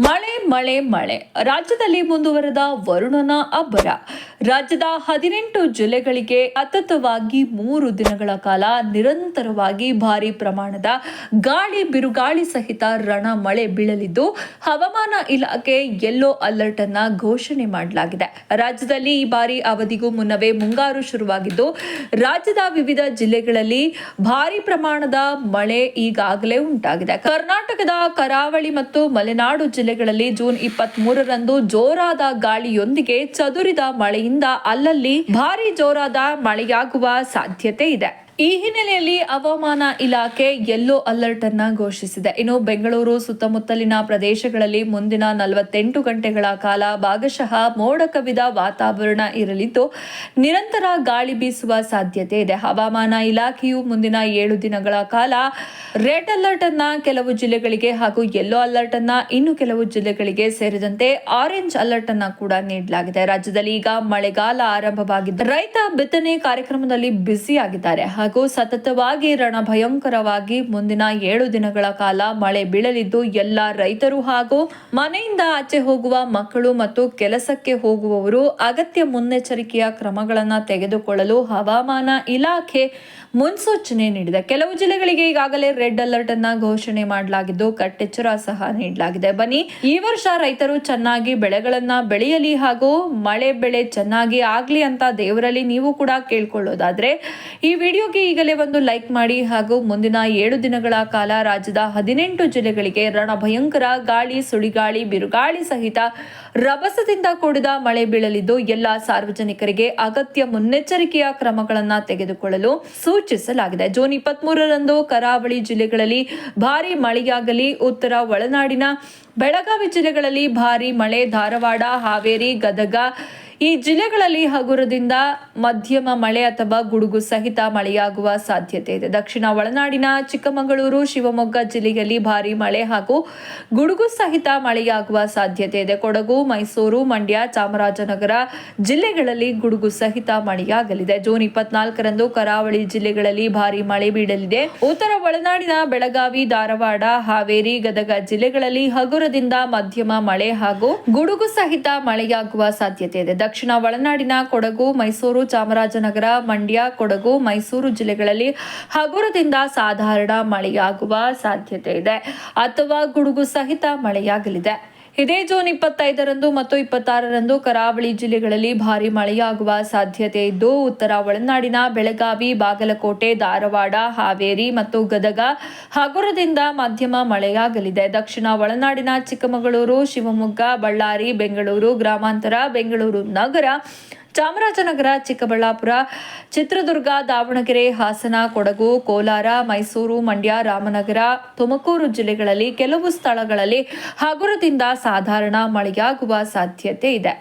ಮಳೆ ಮಳೆ ಮಳೆ. ರಾಜ್ಯದಲ್ಲಿ ಮುಂದುವರೆದ ವರುಣನ ಅಬ್ಬರ. ರಾಜ್ಯದ ಹದಿನೆಂಟು ಜಿಲ್ಲೆಗಳಿಗೆ ಸತತವಾಗಿ ಮೂರು ದಿನಗಳ ಕಾಲ ನಿರಂತರವಾಗಿ ಭಾರಿ ಪ್ರಮಾಣದ ಗಾಳಿ ಬಿರುಗಾಳಿ ಸಹಿತ ರಣ ಮಳೆ ಬೀಳಲಿದ್ದು, ಹವಾಮಾನ ಇಲಾಖೆ ಯೆಲ್ಲೋ ಅಲರ್ಟ್ ಅನ್ನ ಘೋಷಣೆ ಮಾಡಲಾಗಿದೆ. ರಾಜ್ಯದಲ್ಲಿ ಈ ಬಾರಿ ಅವಧಿಗೂ ಮುನ್ನವೇ ಮುಂಗಾರು ಶುರುವಾಗಿದ್ದು, ರಾಜ್ಯದ ವಿವಿಧ ಜಿಲ್ಲೆಗಳಲ್ಲಿ ಭಾರಿ ಪ್ರಮಾಣದ ಮಳೆ ಈಗಾಗಲೇ ಉಂಟಾಗಿದೆ. ಕರ್ನಾಟಕದ ಕರಾವಳಿ ಮತ್ತು ಮಲೆನಾಡು ಜಿಲ್ಲೆಗಳಲ್ಲಿ ಜೂನ್ ಇಪ್ಪತ್ತ್ ಮೂರರಂದು ಜೋರಾದ ಗಾಳಿಯೊಂದಿಗೆ ಚದುರಿದ ಮಳೆಯಿಂದ ಅಲ್ಲಲ್ಲಿ ಭಾರಿ ಜೋರಾದ ಮಳೆಯಾಗುವ ಸಾಧ್ಯತೆ ಇದೆ. ಈ ಹಿನ್ನೆಲೆಯಲ್ಲಿ ಹವಾಮಾನ ಇಲಾಖೆ ಯೆಲ್ಲೋ ಅಲರ್ಟ್ ಅನ್ನ ಘೋಷಿಸಿದೆ. ಇನ್ನು ಬೆಂಗಳೂರು ಸುತ್ತಮುತ್ತಲಿನ ಪ್ರದೇಶಗಳಲ್ಲಿ ಮುಂದಿನ ನಲವತ್ತೆಂಟು ಗಂಟೆಗಳ ಕಾಲ ಭಾಗಶಃ ಮೋಡ ಕವಿದ ವಾತಾವರಣ ಇರಲಿದ್ದು, ನಿರಂತರ ಗಾಳಿ ಬೀಸುವ ಸಾಧ್ಯತೆ ಇದೆ. ಹವಾಮಾನ ಇಲಾಖೆಯು ಮುಂದಿನ ಏಳು ದಿನಗಳ ಕಾಲ ರೆಡ್ ಅಲರ್ಟ್ ಅನ್ನ ಕೆಲವು ಜಿಲ್ಲೆಗಳಿಗೆ ಹಾಗೂ ಯೆಲ್ಲೋ ಅಲರ್ಟ್ ಅನ್ನ ಇನ್ನು ಕೆಲವು ಜಿಲ್ಲೆಗಳಿಗೆ ಸೇರಿದಂತೆ ಆರೆಂಜ್ ಅಲರ್ಟ್ ಅನ್ನ ಕೂಡ ನೀಡಲಾಗಿದೆ. ರಾಜ್ಯದಲ್ಲಿ ಈಗ ಮಳೆಗಾಲ ಆರಂಭವಾಗಿದ್ದು ರೈತ ಬಿತ್ತನೆ ಕಾರ್ಯಕ್ರಮದಲ್ಲಿ ಬ್ಯುಸಿ ಆಗಿದ್ದಾರೆ ಹಾಗೂ ಸತತವಾಗಿ ರಣಭಯಂಕರವಾಗಿ ಮುಂದಿನ ಏಳು ದಿನಗಳ ಕಾಲ ಮಳೆ ಬೀಳಲಿದ್ದು, ಎಲ್ಲ ರೈತರು ಹಾಗೂ ಮನೆಯಿಂದ ಆಚೆ ಹೋಗುವ ಮಕ್ಕಳು ಮತ್ತು ಕೆಲಸಕ್ಕೆ ಹೋಗುವವರು ಅಗತ್ಯ ಮುನ್ನೆಚ್ಚರಿಕೆಯ ಕ್ರಮಗಳನ್ನು ತೆಗೆದುಕೊಳ್ಳಲು ಹವಾಮಾನ ಇಲಾಖೆ ಮುನ್ಸೂಚನೆ ನೀಡಿದೆ. ಕೆಲವು ಜಿಲ್ಲೆಗಳಿಗೆ ಈಗಾಗಲೇ ರೆಡ್ ಅಲರ್ಟ್ ಅನ್ನ ಘೋಷಣೆ ಮಾಡಲಾಗಿದ್ದು ಕಟ್ಟೆಚ್ಚರ ಸಹ ನೀಡಲಾಗಿದೆ. ಬನ್ನಿ, ಈ ವರ್ಷ ರೈತರು ಚೆನ್ನಾಗಿ ಬೆಳೆಗಳನ್ನ ಬೆಳೆಯಲಿ ಹಾಗೂ ಮಳೆ ಬೆಳೆ ಚೆನ್ನಾಗಿ ಆಗ್ಲಿ ಅಂತ ದೇವರಲ್ಲಿ ನೀವು ಕೂಡ ಕೇಳ್ಕೊಳ್ಳೋದಾದ್ರೆ, ಈ ವಿಡಿಯೋಗೆ ಈಗಲೇ ಒಂದು ಲೈಕ್ ಮಾಡಿ ಹಾಗೂ ಮುಂದಿನ ಏಳು ದಿನಗಳ ಕಾಲ ರಾಜ್ಯದ ಹದಿನೆಂಟು ಜಿಲ್ಲೆಗಳಿಗೆ ರಣಭಯಂಕರ ಗಾಳಿ, ಸುಳಿಗಾಳಿ, ಬಿರುಗಾಳಿ ಸಹಿತ ರಭಸದಿಂದ ಕೂಡಿದ ಮಳೆ ಬೀಳಲಿದ್ದು ಎಲ್ಲ ಸಾರ್ವಜನಿಕರಿಗೆ ಅಗತ್ಯ ಮುನ್ನೆಚ್ಚರಿಕೆಯ ಕ್ರಮಗಳನ್ನ ತೆಗೆದುಕೊಳ್ಳಲು ಸೂಚಿಸಲಾಗಿದೆ. ಜೂನ್ ಇಪ್ಪತ್ತ್ ಮೂರರಂದು ಕರಾವಳಿ ಜಿಲ್ಲೆಗಳಲ್ಲಿ ಭಾರಿ ಮಳೆಯಾಗಲಿ ಉತ್ತರ ಒಳನಾಡಿನ ಬೆಳಗಾವಿ ಜಿಲ್ಲೆಗಳಲ್ಲಿ ಭಾರಿ ಮಳೆ ಧಾರವಾಡ ಹಾವೇರಿ ಗದಗ ಈ ಜಿಲ್ಲೆಗಳಲ್ಲಿ ಹಗುರದಿಂದ ಮಧ್ಯಮ ಮಳೆ ಅಥವಾ ಗುಡುಗು ಸಹಿತ ಮಳೆಯಾಗುವ ಸಾಧ್ಯತೆ ಇದೆ. ದಕ್ಷಿಣ ಒಳನಾಡಿನ ಚಿಕ್ಕಮಗಳೂರು, ಶಿವಮೊಗ್ಗ ಜಿಲ್ಲೆಯಲ್ಲಿ ಭಾರಿ ಮಳೆ ಹಾಗೂ ಗುಡುಗು ಸಹಿತ ಮಳೆಯಾಗುವ ಸಾಧ್ಯತೆ ಇದೆ. ಕೊಡಗು, ಮೈಸೂರು, ಮಂಡ್ಯ, ಚಾಮರಾಜನಗರ ಜಿಲ್ಲೆಗಳಲ್ಲಿ ಗುಡುಗು ಸಹಿತ ಮಳೆಯಾಗಲಿದೆ. ಜೂನ್ ಇಪ್ಪತ್ನಾಲ್ಕರಂದು ಕರಾವಳಿ ಜಿಲ್ಲೆಗಳಲ್ಲಿ ಭಾರಿ ಮಳೆ ಬೀಳಲಿದೆ. ಉತ್ತರ ಒಳನಾಡಿನ ಬೆಳಗಾವಿ, ಧಾರವಾಡ, ಹಾವೇರಿ, ಗದಗ ಜಿಲ್ಲೆಗಳಲ್ಲಿ ಹಗುರದಿಂದ ಮಧ್ಯಮ ಮಳೆ ಹಾಗೂ ಗುಡುಗು ಸಹಿತ ಮಳೆಯಾಗುವ ಸಾಧ್ಯತೆ ಇದೆ. ದಕ್ಷಿಣ ಒಳನಾಡಿನ ಕೊಡಗು, ಮೈಸೂರು, ಚಾಮರಾಜನಗರ, ಮಂಡ್ಯ, ಕೊಡಗು, ಮೈಸೂರು ಜಿಲ್ಲೆಗಳಲ್ಲಿ ಹಗುರದಿಂದ ಸಾಧಾರಣ ಮಳೆಯಾಗುವ ಸಾಧ್ಯತೆ ಇದೆ. ಅಥವಾ ಗುಡುಗು ಸಹಿತ ಮಳೆಯಾಗಲಿದೆ. ಇದೇ ಜೂನ್ ಇಪ್ಪತ್ತೈದರಂದು ಮತ್ತು ಇಪ್ಪತ್ತಾರರಂದು ಕರಾವಳಿ ಜಿಲ್ಲೆಗಳಲ್ಲಿ ಭಾರಿ ಮಳೆಯಾಗುವ ಸಾಧ್ಯತೆ ಇದ್ದು, ಉತ್ತರ ಒಳನಾಡಿನ ಬೆಳಗಾವಿ, ಬಾಗಲಕೋಟೆ, ಧಾರವಾಡ, ಹಾವೇರಿ ಮತ್ತು ಗದಗ ಹಗುರದಿಂದ ಮಧ್ಯಮ ಮಳೆಯಾಗಲಿದೆ. ದಕ್ಷಿಣ ಒಳನಾಡಿನ ಚಿಕ್ಕಮಗಳೂರು, ಶಿವಮೊಗ್ಗ, ಬಳ್ಳಾರಿ, ಬೆಂಗಳೂರು, ಗ್ರಾಮಾಂತರ, ಬೆಂಗಳೂರು ನಗರ ಚಾಮರಾಜನಗರ, ಚಿಕ್ಕಬಳ್ಳಾಪುರ, ಚಿತ್ರದುರ್ಗ, ದಾವಣಗೆರೆ, ಹಾಸನ, ಕೊಡಗು, ಕೋಲಾರ, ಮೈಸೂರು, ಮಂಡ್ಯ, ರಾಮನಗರ, ತುಮಕೂರು ಜಿಲ್ಲೆಗಳಲ್ಲಿ ಕೆಲವು ಸ್ಥಳಗಳಲ್ಲಿ ಹಗುರದಿಂದ ಸಾಧಾರಣ ಮಳೆಯಾಗುವ ಸಾಧ್ಯತೆ ಇದೆ.